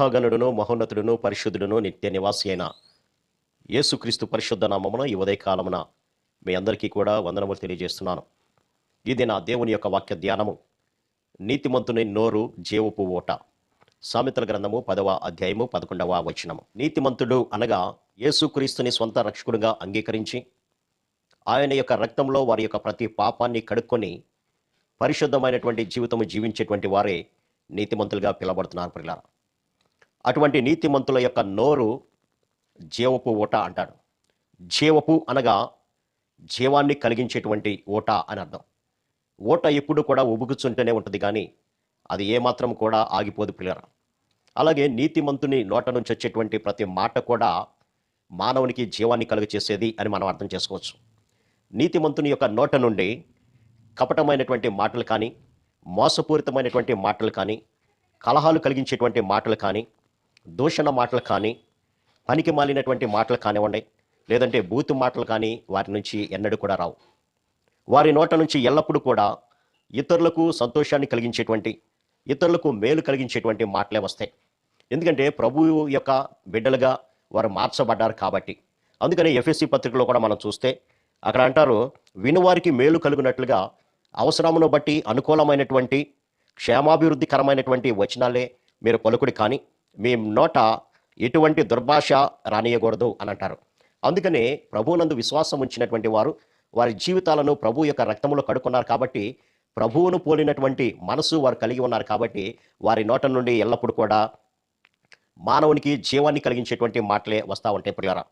మహాగణుడును మహోన్నతుడును పరిశుద్ధుడును నిత్య నివాసి అయిన యేసుక్రీస్తు పరిశుద్ధ నామమున ఈ ఉదయకాలమున మీ అందరికీ కూడా వందనములు తెలియజేస్తున్నాను. ఇది నా దేవుని యొక్క వాక్య ధ్యానము నీతిమంతుని నోరు జీవపు ఓట సామెతల గ్రంథము పదవ అధ్యాయము పదకొండవ వచనము. నీతిమంతుడు అనగా యేసుక్రీస్తుని స్వంత రక్షకుడుగా అంగీకరించి ఆయన యొక్క రక్తంలో వారి యొక్క ప్రతి పాపాన్ని కడుక్కొని పరిశుద్ధమైనటువంటి జీవితము జీవించేటువంటి వారే నీతిమంతులుగా పిలబడుతున్నారు పిల్లల అటువంటి నీతిమంతుల యొక్క నోరు జీవపు ఓట అంటాడు జీవపు అనగా జీవాన్ని కలిగించేటువంటి ఓట అని అర్థం. ఓట ఎప్పుడు కూడా ఉబుగుచుంటూనే ఉంటుంది కానీ అది ఏమాత్రం కూడా ఆగిపోదు పిల్లరా. అలాగే నీతిమంతుని నోట నుంచి వచ్చేటువంటి ప్రతి మాట కూడా మానవునికి జీవాన్ని కలుగచేసేది అని మనం అర్థం చేసుకోవచ్చు. నీతిమంతుని యొక్క నోట నుండి కపటమైనటువంటి మాటలు కానీ మోసపూరితమైనటువంటి మాటలు కానీ కలహాలు కలిగించేటువంటి మాటలు కానీ దూషణ మాటలు కానీ పనికి మాలినటువంటి మాటలు కానివ్వండి లేదంటే బూతు మాటలు కానీ వారి నుంచి ఎన్నడూ కూడా రావు. వారి నోట నుంచి ఎల్లప్పుడూ కూడా ఇతరులకు సంతోషాన్ని కలిగించేటువంటి ఇతరులకు మేలు కలిగించేటువంటి మాటలే వస్తాయి. ఎందుకంటే ప్రభువు యొక్క బిడ్డలుగా వారు మార్చబడ్డారు కాబట్టి. అందుకని ఎఫ్ఎస్సి పత్రికలో కూడా మనం చూస్తే అక్కడ అంటారు వినువారికి మేలు కలుగునట్లుగా అవసరమును బట్టి అనుకూలమైనటువంటి క్షేమాభివృద్ధికరమైనటువంటి వచనాలే మీరు పలుకుడి కానీ మీ నోట ఎటువంటి దుర్భాష రానియకూడదు అని అంటారు. అందుకనే ప్రభువునందు విశ్వాసం ఉంచినటువంటి వారు వారి జీవితాలను ప్రభు యొక్క రక్తంలో కడుక్కున్నారు కాబట్టి ప్రభువును పోలినటువంటి మనసు వారు కలిగి ఉన్నారు కాబట్టి వారి నోట నుండి ఎల్లప్పుడూ కూడా మానవునికి జీవాన్ని కలిగించేటువంటి మాటలే వస్తూ ఉంటాయి ప్రియారా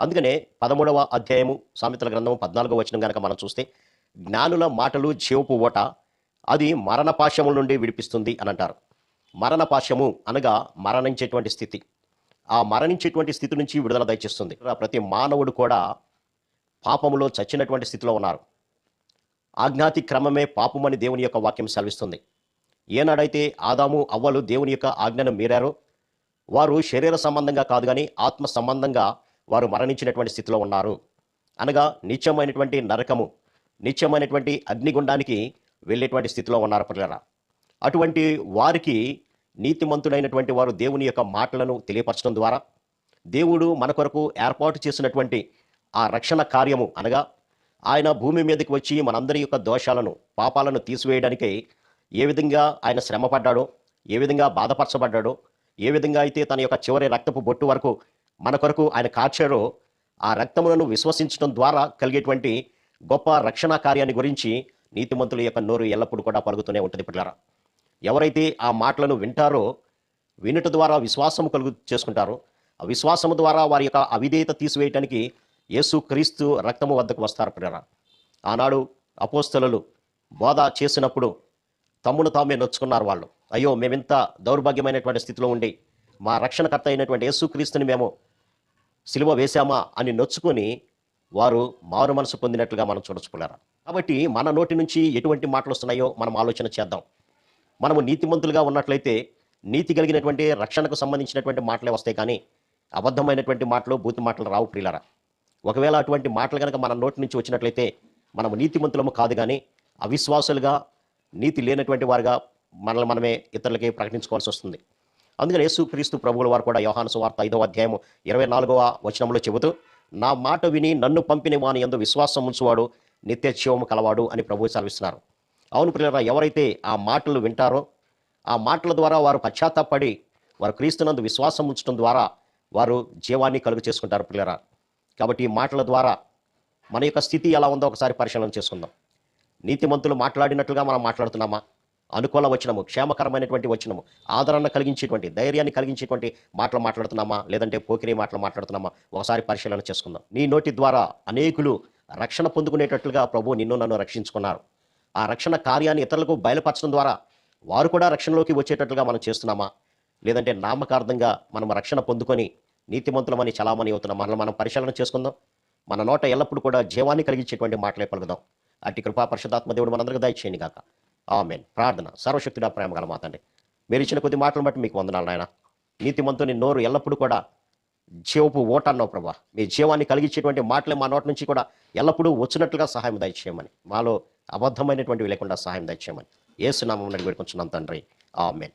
అందుకనే పదమూడవ అధ్యాయము సామెతల గ్రంథం పద్నాలుగో వచనం కనుక మనం చూస్తే జ్ఞానుల మాటలు జీవపు ఓట అది మరణపాశముల నుండి విడిపిస్తుంది అని అంటారు. మరణపాశము అనగా మరణించేటువంటి స్థితి. ఆ మరణించేటువంటి స్థితి నుంచి విడుదల దయచేస్తుంది. ప్రతి మానవుడు కూడా పాపములో చచ్చినటువంటి స్థితిలో ఉన్నారు. ఆజ్ఞాతి క్రమమే పాపమని దేవుని యొక్క వాక్యం సెలవిస్తుంది. ఏనాడైతే ఆదాము అవ్వలు దేవుని యొక్క ఆజ్ఞను మీరారో వారు శరీర సంబంధంగా కాదు కానీ ఆత్మ సంబంధంగా వారు మరణించినటువంటి స్థితిలో ఉన్నారు. అనగా నిత్యమైనటువంటి నరకము నిత్యమైనటువంటి అగ్నిగుండానికి వెళ్ళేటువంటి స్థితిలో ఉన్నారు పిల్లరా. అటువంటి వారికి నీతిమంతుడైనటువంటి వారు దేవుని యొక్క మాటలను తెలియపరచడం ద్వారా దేవుడు మన కొరకు ఏర్పాటు చేసినటువంటి ఆ రక్షణ కార్యము అనగా ఆయన భూమి మీదకి వచ్చి మనందరి యొక్క దోషాలను పాపాలను తీసివేయడానికి ఏ విధంగా ఆయన శ్రమపడ్డాడో ఏ విధంగా బాధపరచబడ్డాడో ఏ విధంగా అయితే తన యొక్క చివరి రక్తపు బొట్టు వరకు మన కొరకు ఆయన కాచారో ఆ రక్తములను విశ్వసించడం ద్వారా కలిగేటువంటి గొప్ప రక్షణ కార్యాన్ని గురించి నీతిమంతుల యొక్క నోరు ఎల్లప్పుడూ కూడా పలుకుతూనే ఉంటుంది పిల్లరా. ఎవరైతే ఆ మాటలను వింటారో వినుట ద్వారా విశ్వాసము కలుగు చేసుకుంటారో ఆ విశ్వాసము ద్వారా వారి యొక్క అవిధేయత తీసివేయటానికి యేసు క్రీస్తు రక్తము వద్దకు వస్తారు ప్రేర ఆనాడు అపోస్తలలు బోధ చేసినప్పుడు తమ్మును తామే నొచ్చుకున్నారు వాళ్ళు. అయ్యో మేమింత దౌర్భాగ్యమైనటువంటి స్థితిలో ఉండి మా రక్షణకర్త అయినటువంటి యేసుక్రీస్తుని మేము సిలువ వేశామా అని నొచ్చుకొని వారు మారు మనసు పొందినట్లుగా మనం చూడచుకున్నారు కాబట్టి మన నోటి నుంచి ఎటువంటి మాటలు వస్తున్నాయో మనం ఆలోచన చేద్దాం. మనము నీతిమంతులుగా ఉన్నట్లయితే నీతి కలిగినటువంటి రక్షణకు సంబంధించినటువంటి మాటలే వస్తాయి కానీ అబద్ధమైనటువంటి మాటలు బూతి మాటలు రావు ప్రియులరా. ఒకవేళ అటువంటి మాటలు కనుక మన నోటి నుంచి వచ్చినట్లయితే మనము నీతిమంతులము కాదు కానీ అవిశ్వాసులుగా నీతి లేనటువంటి వారుగా మనల్ని మనమే ఇతరులకి ప్రకటించుకోవాల్సి వస్తుంది. అందుకని యేసుక్రీస్తు ప్రభువుల వారు కూడా యోహాను సువార్త ఐదవ అధ్యాయము ఇరవై నాలుగవ వచనంలో చెబుతూ నా మాట విని నన్ను పంపిన వాని ఎందు విశ్వాసం ఉంచువాడు నిత్య జీవము కలవాడు అని ప్రభువు సెలవిస్తున్నారు. అవును ప్రియులరా ఎవరైతే ఆ మాటలు వింటారో ఆ మాటల ద్వారా వారు పశ్చాత్తాపడి వారు క్రీస్తునందు విశ్వాసం ఉంచడం ద్వారా వారు జీవాన్ని కలుగు చేసుకుంటారు పిల్లరా కాబట్టి ఈ మాటల ద్వారా మన యొక్క స్థితి ఎలా ఉందో ఒకసారి పరిశీలన చేసుకుందాం. నీతిమంతులు మాట్లాడినట్లుగా మనం మాట్లాడుతున్నామా? అనుకూల వచనము క్షేమకరమైనటువంటి వచనము ఆదరణ కలిగించేటువంటి ధైర్యాన్ని కలిగించేటువంటి మాటలు మాట్లాడుతున్నామా? లేదంటే పోకిరి మాటలు మాట్లాడుతున్నామా? ఒకసారి పరిశీలన చేసుకుందాం. నీ నోటి ద్వారా అనేకులు రక్షణ పొందుకునేటట్లుగా ప్రభు నిన్ను నన్ను రక్షించుకున్నారు. ఆ రక్షణ కార్యాన్ని ఇతరులకు బయలుపరచడం ద్వారా వారు కూడా రక్షణలోకి వచ్చేటట్లుగా మనం చేస్తున్నామా? లేదంటే నామకార్థంగా మనం రక్షణ పొందుకొని నీతిమంతులమని చలామణి అవుతున్నాం. మనల్ని మనం పరిశీలన చేసుకుందాం. మన నోట ఎల్లప్పుడూ కూడా జీవాన్ని కలిగించేటువంటి మాటలే పలుకుదాం. అట్టి కృపా పరిశుధాత్మ దేవుడు మనందరికీ దయచేయండి గాక. ఆమెన్. ప్రార్థన. సర్వశక్తుడా ప్రేమ గల మాతండి మీరు ఇచ్చిన కొద్ది మాటలను బట్టి మీకు వందనాలు నాయన. నీతిమంతుని నోరు ఎల్లప్పుడూ కూడా జీవపు ఓట అన్నావు ప్రభా. మీ జీవాన్ని కలిగించేటువంటి మాటలే మా నోటి నుంచి కూడా ఎల్లప్పుడూ వచ్చినట్లుగా సహాయం దయచేయమని. మాలో అబద్ధమైనటువంటివి లేకుండా సహాయం దయచేయమని. ఏసునామం నడిపెట్టుకుంటున్నాం తండ్రి. ఆమెన్.